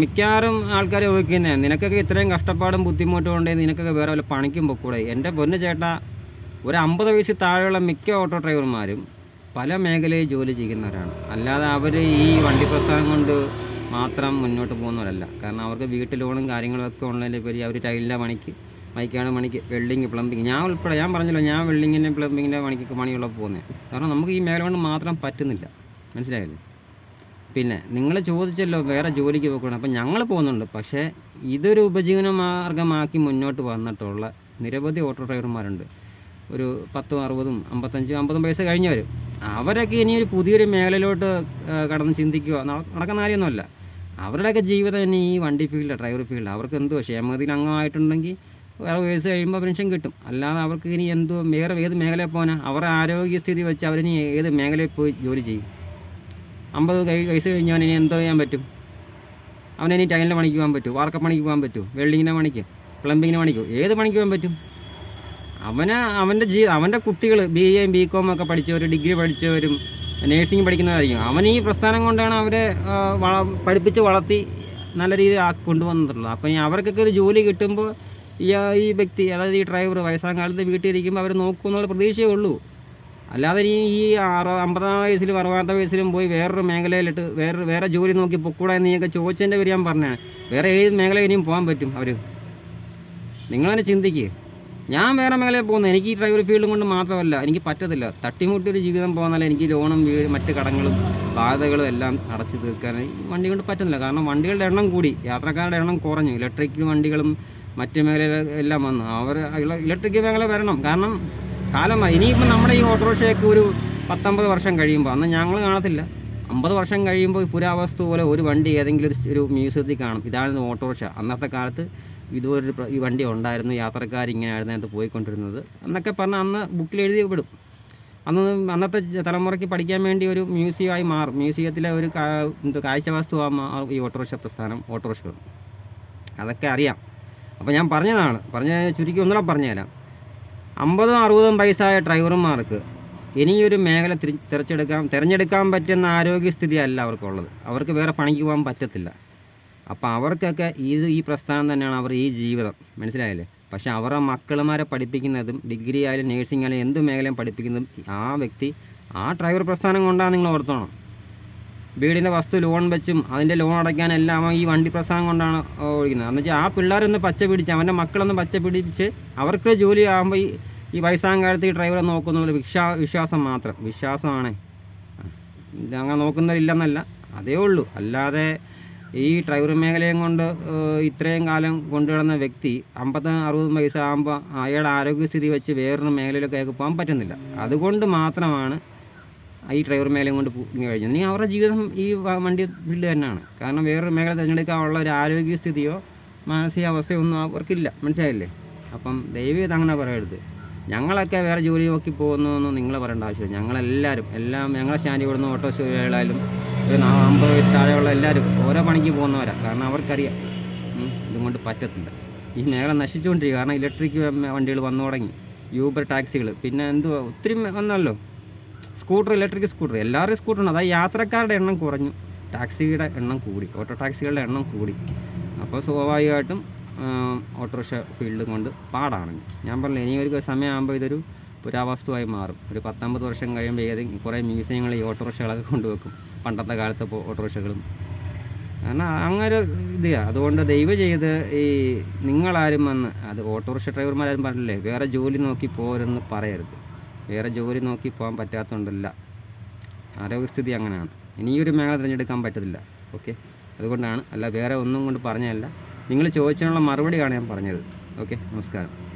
മിക്കവാറും ആൾക്കാർ ചോദിക്കുന്നത് നിനക്കൊക്കെ ഇത്രയും കഷ്ടപ്പാടും ബുദ്ധിമുട്ടും ഉണ്ടെങ്കിൽ നിനക്കൊക്കെ വേറെ വല്ല പണിക്കും പൊക്കൂടെ? എന്റെ പൊന്ന് ചേട്ടാ ഒരു അമ്പത് വയസ്സിൽ താഴെയുള്ള മിക്ക ഓട്ടോ ഡ്രൈവർമാരും പല മേഖലയിൽ ജോലി ചെയ്യുന്നവരാണ്. അല്ലാതെ അവർ ഈ വണ്ടി പ്രസ്ഥാനം കൊണ്ട് മാത്രം മുന്നോട്ട് പോകുന്നവരല്ല. കാരണം അവർക്ക് വീട്ടിൽ ലോണും കാര്യങ്ങളൊക്കെ ഉള്ളതിന്റെ പേര് അവർ ടൈലിന്റെ പണിക്ക് മൈക്കാണ് പണിക്ക് വെൽഡിങ് പ്ലംബിങ്. ഞാൻ ഉൾപ്പെടെ ഞാൻ പറഞ്ഞല്ലോ ഞാൻ വെൽഡിങ്ങിന്റെ പ്ലംബിങ്ങിന്റെ പണിക്ക് പണിയുള്ള പോകുന്നത് കാരണം നമുക്ക് ഈ മേഖല കൊണ്ട് മാത്രം പറ്റുന്നില്ല. മനസ്സിലായില്ലേ? പിന്നെ നിങ്ങൾ ചോദിച്ചല്ലോ വേറെ ജോലിക്ക് പോകണം അപ്പം ഞങ്ങൾ പോകുന്നുണ്ട്. പക്ഷേ ഇതൊരു ഉപജീവന മാർഗമാക്കി മുന്നോട്ട് വന്നിട്ടുള്ള നിരവധി ഓട്ടോ ഡ്രൈവർമാരുണ്ട്. ഒരു പത്തും അറുപതും അമ്പത്തഞ്ചും അമ്പതും വയസ്സ് കഴിഞ്ഞവർ അവരൊക്കെ ഇനി ഒരു പുതിയൊരു മേഖലയിലോട്ട് കടന്ന് ചിന്തിക്കുക. നടക്കുന്ന കാര്യമൊന്നുമല്ല. അവരുടെയൊക്കെ ജീവിതം ഇനി ഈ വണ്ടി ഫീൽഡ് ഡ്രൈവർ ഫീൽഡ് അവർക്ക് എന്തോ ക്ഷേമഗതിയിൽ അംഗമായിട്ടുണ്ടെങ്കിൽ വേറെ വയസ്സ് കഴിയുമ്പോൾ പെൻഷൻ കിട്ടും. അല്ലാതെ അവർക്ക് ഇനി എന്തോ വേറെ ഏത് മേഖലയിൽ പോകാനാണ് അവരുടെ ആരോഗ്യസ്ഥിതി വെച്ച് അവരിനി ഏത് മേഖലയിൽ പോയി ജോലി ചെയ്യും? അമ്പത് കൈ വയസ്സ് കഴിഞ്ഞവൻ ഇനി എന്തോ ചെയ്യാൻ പറ്റും. അവനിനി ടൈലിന്റെ പണിക്ക് പോകാൻ പറ്റും വാർക്കപ്പണിക്ക് പോകാൻ പറ്റും വെൽഡിങ്ങിന്റെ പണിക്ക് പ്ലംബിങ്ങിന്റെ പണിക്ക് ഏത് പണിക്ക് പോകാൻ പറ്റും? അവന് അവന്റെ ജീ അവന്റെ കുട്ടികൾ ബി എയും ബി കോം ഒക്കെ പഠിച്ചവരും ഡിഗ്രി പഠിച്ചവരും നേഴ്സിംഗ് പഠിക്കുന്നതായിരിക്കും അവൻ ഈ പ്രസ്ഥാനം കൊണ്ടാണ് അവരെ പഠിപ്പിച്ച് വളർത്തി നല്ല രീതിയിൽ ആ കൊണ്ടുവന്നിട്ടുള്ളത്. അപ്പം ഇനി അവർക്കൊക്കെ ഒരു ജോലി കിട്ടുമ്പോൾ ഈ ഈ വ്യക്തി അതായത് ഈ ഡ്രൈവർ വയസ്സാം കാലത്ത് വീട്ടിൽ ഇരിക്കുമ്പോൾ അവർ നോക്കുമെന്നുള്ള പ്രതീക്ഷയേ ഉള്ളൂ. അല്ലാതെ ഈ ഈ അറു അമ്പതാം വയസ്സിലും അറുപതാമത്തെ വയസ്സിലും പോയി വേറൊരു മേഖലയിലിട്ട് വേറെ വേറെ ജോലി നോക്കി പൊക്കൂടെ ഞങ്ങൾക്ക് ചോദിച്ചതിന്റെ പേര് ഞാൻ വേറെ ഏത് മേഖല ഇനിയും പോകാൻ പറ്റും അവർ നിങ്ങളതിനെ ചിന്തിക്കുക ഞാൻ വേറെ മേഖലയിൽ പോകുന്നത് എനിക്ക് ഈ ഡ്രൈവർ ഫീൽഡും കൊണ്ട് മാത്രമല്ല എനിക്ക് പറ്റത്തില്ല. തട്ടിമുട്ടി ഒരു ജീവിതം പോകുന്നാൽ എനിക്ക് ലോണും മറ്റ് കടങ്ങളും ബാധകളും എല്ലാം അടച്ചു തീർക്കാൻ വണ്ടി കൊണ്ട് പറ്റുന്നില്ല. കാരണം വണ്ടികളുടെ എണ്ണം കൂടി യാത്രക്കാരുടെ എണ്ണം കുറഞ്ഞു. ഇലക്ട്രിക് വണ്ടികളും മറ്റ് മേഖലയിലെല്ലാം വന്നു. അവർ ഇലക്ട്രിക് മേഖല വരണം. കാരണം കാലമായി ഇനിയിപ്പോൾ നമ്മുടെ ഈ ഓട്ടോറിക്ഷയൊക്കെ ഒരു പത്തൊമ്പത് വർഷം കഴിയുമ്പോൾ അന്ന് ഞങ്ങൾ കാണത്തില്ല. അമ്പത് വർഷം കഴിയുമ്പോൾ പുരാവസ്തു പോലെ ഒരു വണ്ടി ഏതെങ്കിലും ഒരു മ്യൂസിയത്തിൽ കാണും. ഇതാണ് ഓട്ടോറിക്ഷ. അന്നത്തെ കാലത്ത് ഇതുപോലൊരു ഈ വണ്ടി ഉണ്ടായിരുന്നു. യാത്രക്കാർ ഇങ്ങനെയായിരുന്നു അതിനകത്ത് പോയിക്കൊണ്ടിരുന്നത്. എന്നൊക്കെ പറഞ്ഞാൽ അന്ന് ബുക്കിൽ എഴുതി വിടും. അന്ന് അന്നത്തെ തലമുറയ്ക്ക് പഠിക്കാൻ വേണ്ടി ഒരു മ്യൂസിയമായി മാറും. മ്യൂസിയത്തിലെ ഒരു കാ- എന്ത് കാഴ്ചവസ്തുവാ മാറും ഈ ഓട്ടോറിക്ഷ പ്രസ്ഥാനം. ഓട്ടോറിക്ഷകൾ. അതൊക്കെ അറിയാം. അപ്പോൾ ഞാൻ പറഞ്ഞതാണ്. പറഞ്ഞ ചുരുക്കി ഒന്നുകൂടെ പറഞ്ഞുതരാം. അമ്പതും അറുപതും വയസ്സായ ഡ്രൈവർമാർക്ക് ഇനിയൊരു മേഖല തിരി തിരഞ്ഞെടുക്കാൻ തിരഞ്ഞെടുക്കാൻ പറ്റുന്ന ആരോഗ്യസ്ഥിതി അല്ല അവർക്കുള്ളത്. അവർക്ക് വേറെ പണിക്ക് പോകാൻ പറ്റത്തില്ല. അപ്പോൾ അവർക്കൊക്കെ ഇത് ഈ പ്രസ്ഥാനം തന്നെയാണ് അവർ ഈ ജീവിതം. മനസ്സിലായില്ലേ? പക്ഷേ അവരുടെ മക്കളുമാരെ പഠിപ്പിക്കുന്നതും ഡിഗ്രി ആയാലും നേഴ്സിംഗ് ആയാലും എന്ത് മേഖലയും പഠിപ്പിക്കുന്നതും ആ വ്യക്തി ആ ഡ്രൈവർ പ്രസ്ഥാനം കൊണ്ടാണ് നിങ്ങൾ ഓർത്തോണം. വീടിന്റെ വസ്തു ലോൺ വെച്ചും അതിന്റെ ലോൺ അടയ്ക്കാൻ എല്ലാം ഈ വണ്ടി പ്രസ്ഥാനം കൊണ്ടാണ് ഓടിക്കുന്നത് എന്ന് വെച്ചാൽ ആ പിള്ളേരൊന്ന് പച്ച പിടിച്ച് അവന്റെ മക്കളൊന്ന് പച്ച പിടിച്ച് അവർക്ക് ജോലി ആകുമ്പോൾ ഈ ഈ വയസ്സാം കാലത്ത് ഈ ഡ്രൈവറെ നോക്കുന്നുള്ള. വിശ്വാ വിശ്വാസം മാത്രം. വിശ്വാസമാണ്. അങ്ങനെ നോക്കുന്നവരില്ലെന്നല്ല. അതേ ഉള്ളൂ. അല്ലാതെ ഈ ഡ്രൈവർ മേഖലയും കൊണ്ട് ഇത്രയും കാലം കൊണ്ടുവരുന്ന വ്യക്തി അമ്പത്തി അറുപത് വയസ്സാകുമ്പോൾ അയാളുടെ ആരോഗ്യസ്ഥിതി വെച്ച് വേറൊരു മേഖലയിലൊക്കെ അയാൾക്ക് പോകാൻ പറ്റുന്നില്ല. അതുകൊണ്ട് മാത്രമാണ് ഈ ഡ്രൈവർ മേഖലയും കൊണ്ട് കഴിഞ്ഞത് നീ അവരുടെ ജീവിതം ഈ വണ്ടി ഫീൽഡ് തന്നെയാണ്. കാരണം വേറൊരു മേഖല തിരഞ്ഞെടുക്കാനുള്ള ഒരു ആരോഗ്യസ്ഥിതിയോ മാനസികാവസ്ഥയോ ഒന്നും അവർക്കില്ല. മനസ്സിലായില്ലേ? അപ്പം ദൈവം ചെയ്ത് അങ്ങനെ പറയരുത്. ഞങ്ങളൊക്കെ വേറെ ജോലി നോക്കി പോകുന്നതെന്ന് നിങ്ങൾ പറയേണ്ട ആവശ്യമില്ല. ഞങ്ങളെല്ലാവരും എല്ലാം ഞങ്ങളെ സ്റ്റാൻഡിൽ ഇവിടുന്ന് ഓട്ടോ തൊഴിലായാലും ഒരു അമ്പത് താഴെയുള്ള എല്ലാവരും ഓരോ പണിക്ക് പോകുന്നവരാണ് കാരണം അവർക്കറിയാം. ഇതുകൊണ്ട് പറ്റത്തില്ല. ഈ മേഖല നശിച്ചുകൊണ്ടിരിക്കുക കാരണം ഇലക്ട്രിക് വണ്ടികൾ വന്നു തുടങ്ങി. യൂബർ ടാക്സികൾ പിന്നെ എന്തുവാ? ഒത്തിരി വന്നല്ലോ സ്കൂട്ടർ ഇലക്ട്രിക് സ്കൂട്ടർ എല്ലാവരും സ്കൂട്ടറുണ്ട് അതായത് യാത്രക്കാരുടെ എണ്ണം കുറഞ്ഞു. ടാക്സിയുടെ എണ്ണം കൂടി. ഓട്ടോ ടാക്സികളുടെ എണ്ണം കൂടി. അപ്പോൾ സ്വാഭാവികമായിട്ടും ഓട്ടോറിക്ഷ ഫീൽഡ് കൊണ്ട് പാടാണ്. ഞാൻ പറഞ്ഞു ഇനി ഒരു സമയമാകുമ്പോൾ ഇതൊരു പുരാവസ്തുവായി മാറും. ഒരു പത്തൊമ്പത് വർഷം കഴിയുമ്പോൾ ഏതെങ്കിലും കുറേ മ്യൂസിയങ്ങൾ ഈ ഓട്ടോറിക്ഷകളൊക്കെ കൊണ്ടുവെക്കും. പണ്ടത്തെ കാലത്തെ ഓട്ടോറിക്ഷകളും. കാരണം അങ്ങനെ ഇത് അതുകൊണ്ട് ദയവ് ചെയ്ത് ഈ നിങ്ങളാരും വന്ന് അത് ഓട്ടോറിക്ഷ ഡ്രൈവർമാരും പറഞ്ഞില്ലേ വേറെ ജോലി നോക്കി പോരെന്ന് പറയരുത്. വേറെ ജോലി നോക്കി പോകാൻ പറ്റാത്തതുകൊണ്ടല്ല. ആരോഗ്യസ്ഥിതി അങ്ങനെയാണ്. ഇനിയൊരു മേഖല തിരഞ്ഞെടുക്കാൻ പറ്റത്തില്ല. ഓക്കെ? അതുകൊണ്ടാണ് അല്ല വേറെ ഒന്നും കൊണ്ട് പറഞ്ഞതല്ല. നിങ്ങൾ ചോദിച്ചതിനുള്ള മറുപടിയാണ് ഞാൻ പറഞ്ഞത്. ഓക്കെ? നമസ്കാരം.